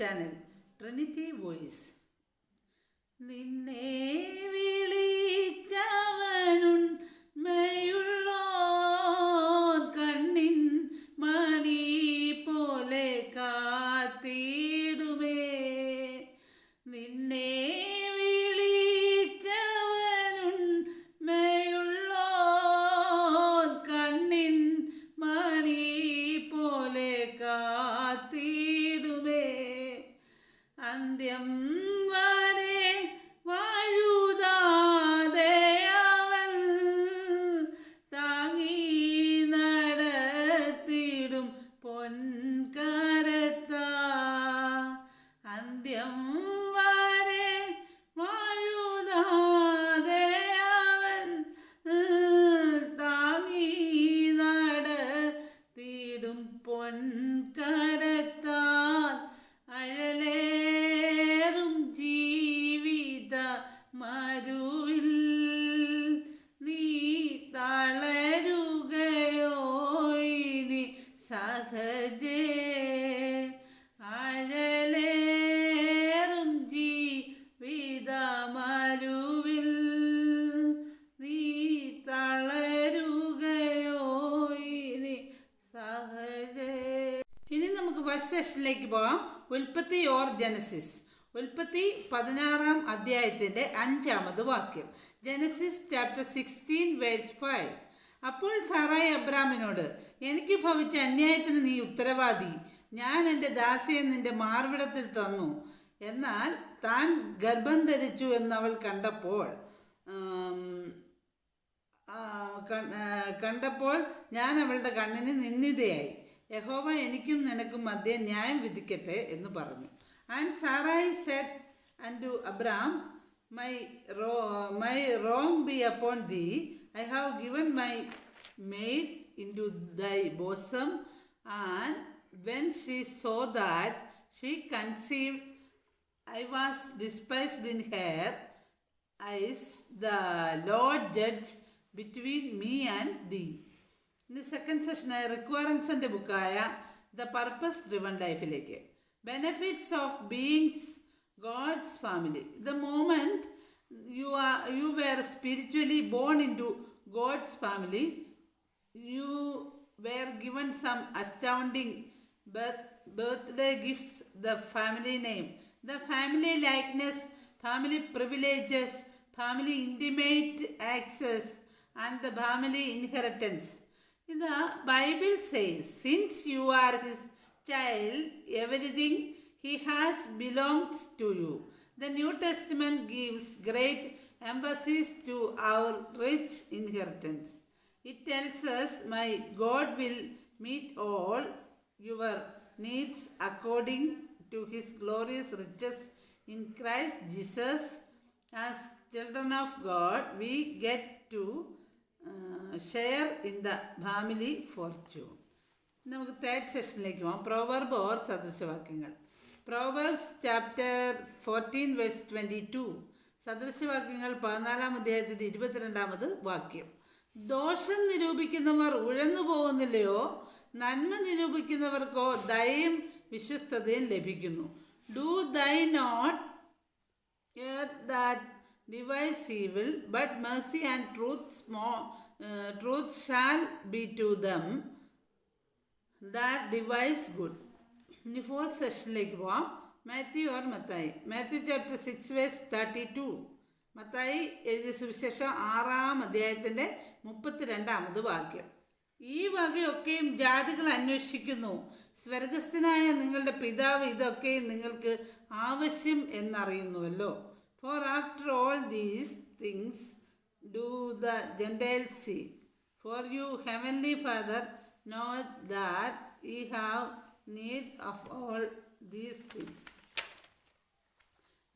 Channel Trinity voice ನಿನ್ನೇ one first സെഷനിലേക്ക് പോകാം. ഉൽപ്പത്തി ഓർ ജനസിസ്. ഉൽപ്പത്തി പതിനാറാം അധ്യായത്തിന്റെ അഞ്ചാമത് വാക്യം. Genesis chapter sixteen verse five. അപ്പോൾ സാറായി അബ്രാമിനോട് എനിക്ക് ഭവിച്ച അന്യായത്തിന് നീ ഉത്തരവാദി. ഞാൻ എന്റെ ദാസിയെ നിന്റെ മാർവിടത്തിൽ തന്നു. എന്നാൽ താൻ ഗർഭം ധരിച്ചു എന്നവൾ കണ്ടപ്പോൾ കണ്ടപ്പോൾ ഞാൻ അവളുടെ കണ്ണിന് നിന്ദിതയായി. യഹോവ എനിക്കും നിനക്കും മധ്യേ ന്യായം വിധിക്കട്ടെ എന്ന് പറഞ്ഞു. And Sarai said and to Abram my raw my wrong be upon thee I have given my maid into thy bosom and when she saw that she conceive I was despised in her eyes, the Lord judge between me and thee. ഇനി second session റിക്വയർമെൻസിന്റെ ബുക്കായ the purpose driven ലൈഫിലേക്ക് benefits of beings God's family the moment you are you were spiritually born into God's family you were given some astounding birth, birthday gifts the family name the family likeness family privileges family intimate access and the family inheritance the bible says since you are his child everything he has belongs to you the new testament gives great emphasis to our rich inheritance it tells us, My God will meet all your needs according to his glorious riches in Christ Jesus. As children of God, we get to uh, in the family fortune. നമുക്ക് third സെഷനിലേക്ക് പോകാം proverb or സദൃശവാക്യങ്ങൾ Proverbs chapter fourteen verse twenty two സദൃശവാക്യങ്ങൾ പതിനാലാം അധ്യായത്തിന്റെ ഇരുപത്തിരണ്ടാമത് വാക്യം. ദോഷം നിരൂപിക്കുന്നവർ ഉഴന്നു പോകുന്നില്ലയോ? നന്മ നിരൂപിക്കുന്നവർക്കോ ദയയും വിശ്വസ്തതയും ലഭിക്കുന്നു. Do thy not that device evil but mercy and truth സ്മോ truth shall be to them that devise good ഇനി ഫോർത്ത് സെഷനിലേക്ക് പോവാം. Matthew or Mathai. Matthew chapter six verse thirty two Mathai എഴുതിയ സുവിശേഷം ആറാം അധ്യായത്തിന്റെ മുപ്പത്തിരണ്ടാമത് വാക്യം. ഈ വകയൊക്കെയും ജാതികൾ അന്വേഷിക്കുന്നു. സ്വർഗസ്ഥനായ നിങ്ങളുടെ പിതാവ് ഇതൊക്കെയും നിങ്ങൾക്ക് ആവശ്യം എന്നറിയുന്നുവല്ലോ. For after all these things do the Gentiles seek. For you heavenly father know that ye have need of all these things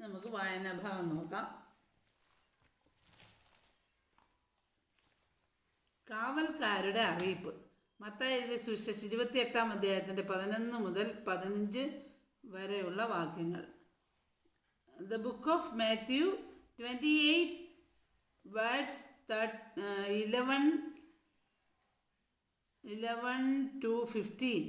നമുക്ക് വായനാഭാഗം നോക്കാം. കാവൽക്കാരുടെ അറിയിപ്പ്. മത്തായ സുവിശേഷം ഇരുപത്തിയെട്ടാം അധ്യായത്തിന്റെ പതിനൊന്ന് മുതൽ പതിനഞ്ച് വരെയുള്ള വാക്യങ്ങൾ. The book of Matthew twenty eight verse eleven eleven to fifteen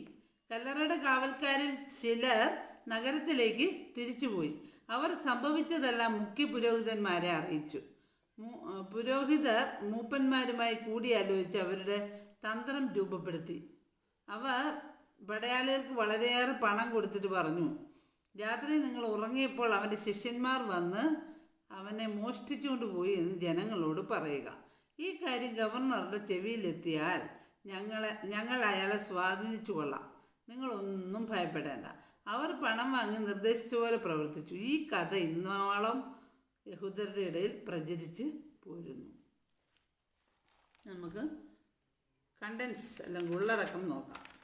കല്ലറയുടെ കാവൽക്കാരിൽ ചിലർ നഗരത്തിലേക്ക് തിരിച്ചുപോയി. അവർ സംഭവിച്ചതെല്ലാം മുഖ്യ പുരോഹിതന്മാരെ അറിയിച്ചു. പുരോഹിതർ മൂപ്പന്മാരുമായി കൂടിയാലോചിച്ച് അവരുടെ തന്ത്രം രൂപപ്പെടുത്തി. അവർ പടയാളികൾക്ക് വളരെയേറെ പണം കൊടുത്തിട്ട് പറഞ്ഞു. രാത്രി നിങ്ങൾ ഉറങ്ങിയപ്പോൾ അവന്റെ ശിഷ്യന്മാർ വന്ന് അവനെ മോഷ്ടിച്ചുകൊണ്ട് പോയി എന്ന് ജനങ്ങളോട് പറയുക. ഈ കാര്യം ഗവർണറുടെ ചെവിയിലെത്തിയാൽ ഞങ്ങളെ ഞങ്ങൾ അയാളെ സ്വാധീനിച്ചു കൊള്ളാം. നിങ്ങളൊന്നും ഭയപ്പെടേണ്ട. അവർ പണം വാങ്ങി നിർദ്ദേശിച്ച പോലെ പ്രവർത്തിച്ചു. ഈ കഥ ഇന്നോളം യഹൂദരുടെ ഇടയിൽ പ്രചരിച്ച് പോരുന്നു. നമുക്ക് കണ്ടൻസ് അല്ലെങ്കിൽ ഉള്ളടക്കം നോക്കാം.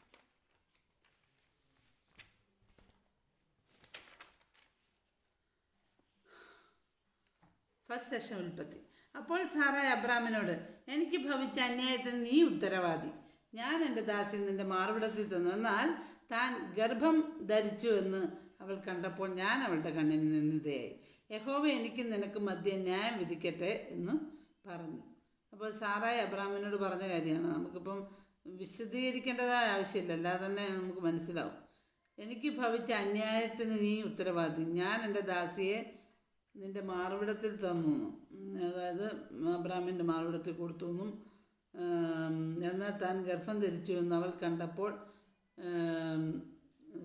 ഫസ്റ്റ് സെഷൻ ഉൽപ്പത്തി. അപ്പോൾ സാറായ അബ്രാമിനോട് എനിക്ക് ഭവിച്ച അന്യായത്തിന് നീ ഉത്തരവാദി. ഞാൻ എന്റെ ദാസിൽ നിന്റെ മാർവിടത്തിൽ തന്നു എന്നാൽ താൻ ഗർഭം ധരിച്ചു എന്ന് അവൾ കണ്ടപ്പോൾ ഞാൻ അവളുടെ കണ്ണിന് നിന്നിതയായി. യഹോവ എനിക്ക് നിനക്ക് മധ്യ ന്യായം വിധിക്കട്ടെ എന്ന് പറഞ്ഞു. അപ്പോൾ സാറായ അബ്രാമിനോട് പറഞ്ഞ കാര്യമാണ്. നമുക്കിപ്പം വിശദീകരിക്കേണ്ടതായ ആവശ്യമില്ല. അല്ലാതെ തന്നെ നമുക്ക് മനസ്സിലാവും. എനിക്ക് ഭവിച്ച അന്യായത്തിന് നീ ഉത്തരവാദി. ഞാൻ എന്റെ ദാസിയെ നിന്റെ മാർവിടത്തിൽ തന്നു. അതായത് അബ്രാമിന്റെ മാർവിടത്തിൽ കൊടുത്തു എന്നും എന്നാൽ താൻ ഗർഭം ധരിച്ചു എന്ന് അവൾ കണ്ടപ്പോൾ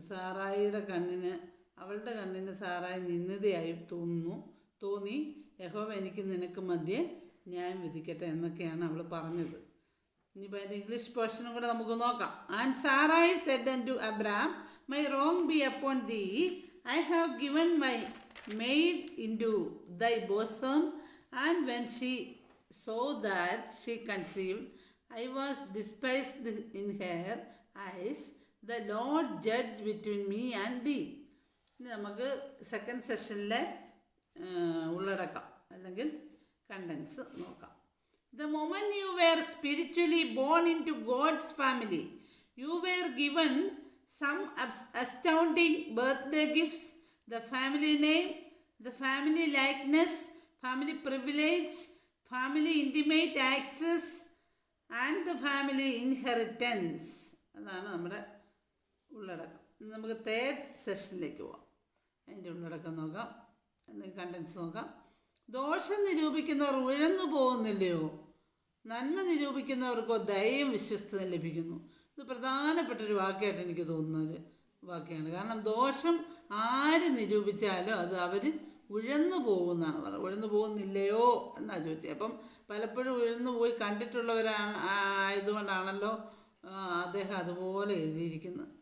സാറായിയുടെ കണ്ണിന് അവളുടെ കണ്ണിന് സാറായി നിന്നതയായി തോന്നുന്നു. തോന്നി യഹോവ എനിക്ക് നിനക്ക് മധ്യേ ന്യായം വിധിക്കട്ടെ എന്നൊക്കെയാണ് അവൾ പറഞ്ഞത്. ഇനിയിപ്പോൾ അതിന്റെ ഇംഗ്ലീഷ് പോർഷനും കൂടെ നമുക്ക് നോക്കാം. And Sarai said and to Abram my wrong be upon thee I have given my maid into thy bosom and when she saw that she conceive I was despised in her eyes the Lord judge between me and thee ഇനി നമുക്ക് second സെഷനിലെ ഉള്ളടക്കം അല്ലെങ്കിൽ contents നോക്കാം. The moment you were spiritually born into God's family, you were given some abs- astounding birthday gifts the family name, the family likeness, family privilege, family intimate access, and the family inheritance. അതാണ് നമ്മുടെ ഉള്ളടക്കം ഇനി നമുക്ക് third സെഷനിലേക്ക് പോവാം അതിന്റെ ഉള്ളടക്കം നോക്കാം അല്ലെങ്കിൽ കണ്ടൻസ് നോക്കാം ദോഷം നിരൂപിക്കുന്നവർ ഉഴന്നു പോകുന്നില്ലയോ നന്മ നിരൂപിക്കുന്നവർക്കോ ദയയും വിശ്വസ്തയും ലഭിക്കുന്നു ഇത് പ്രധാനപ്പെട്ട ഒരു വാക്കായിട്ട് എനിക്ക് തോന്നുന്ന ഒരു വാക്യമാണ് കാരണം ദോഷം ആര് നിരൂപിച്ചാലും അത് അവർ ഉഴന്നു പോകുന്നതാണ് പറയുന്നത്. ഉഴന്നു പോകുന്നില്ലയോ എന്നാണ് ചോദിച്ചത്. അപ്പം പലപ്പോഴും ഉഴന്നു പോയി കണ്ടിട്ടുള്ളവരാണ് ആയതുകൊണ്ടാണല്ലോ അദ്ദേഹം അതുപോലെ എഴുതിയിരിക്കുന്നത്.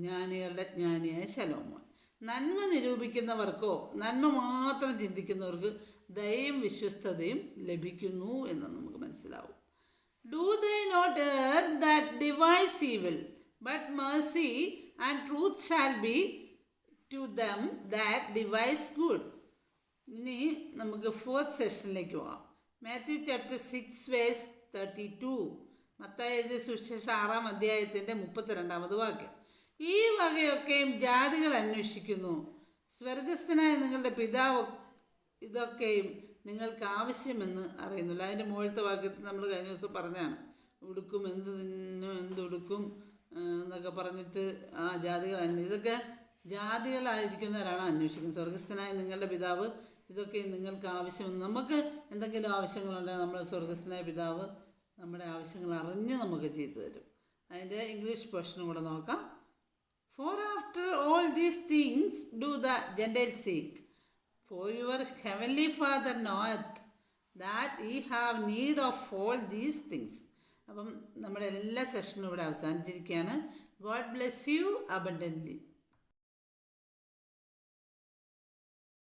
ജ്ഞാനികളുടെ ജ്ഞാനിയായ ശലോമോൻ. നന്മ നിരൂപിക്കുന്നവർക്കോ നന്മ മാത്രം ചിന്തിക്കുന്നവർക്ക് ദയയും വിശ്വസ്തതയും ലഭിക്കുന്നു എന്ന് നമുക്ക് മനസ്സിലാവും. Do they not err that devise evil? But mercy and truth shall be to them that devise good. ഇനി നമുക്ക് ഫോർത്ത് സെഷനിലേക്ക് പോവാം Matthew chapter six verse thirty two Mathai എഴുതിയ ആറാം അധ്യായത്തിന്റെ മുപ്പത്തിരണ്ടാമത് വാക്യം ഈ വകയൊക്കെയും ജാതികൾ അന്വേഷിക്കുന്നു സ്വർഗസ്ഥനായ നിങ്ങളുടെ പിതാവ് ഇതൊക്കെയും നിങ്ങൾക്ക് ആവശ്യമെന്ന് അറിയുന്നില്ല. അതിന്റെ മുകളിലത്തെ വാക്യത്തിൽ നമ്മൾ കഴിഞ്ഞ ദിവസം പറഞ്ഞാണ് ഉടുക്കും എന്ത് തിന്നും എന്ത് ഉടുക്കും എന്നൊക്കെ പറഞ്ഞിട്ട് ആ ജാതികൾ ഇതൊക്കെ ജാതികളായിരിക്കുന്നവരാണ് അന്വേഷിക്കുന്നത്. സ്വർഗസ്ഥനായ നിങ്ങളുടെ പിതാവ് ഇതൊക്കെ നിങ്ങൾക്ക് ആവശ്യമെന്ന് നമുക്ക് എന്തെങ്കിലും ആവശ്യങ്ങളുണ്ടെങ്കിൽ നമ്മുടെ സ്വർഗസ്ഥനായ പിതാവ് നമ്മുടെ ആവശ്യങ്ങൾ അറിഞ്ഞ് നമുക്ക് ചെയ്തു തരും. അതിന്റെ ഇംഗ്ലീഷ് പോർഷനും കൂടെ നോക്കാം. For after all these things do the Gentiles seek. For your heavenly Father knoweth that ye have need of all these things. അപ്പം നമ്മുടെ എല്ലാ സെഷനും ഇവിടെ അവസാനിച്ചിരിക്കുകയാണ് ഗോഡ് ബ്ലെസ് യു അബണ്ടന്റ്ലി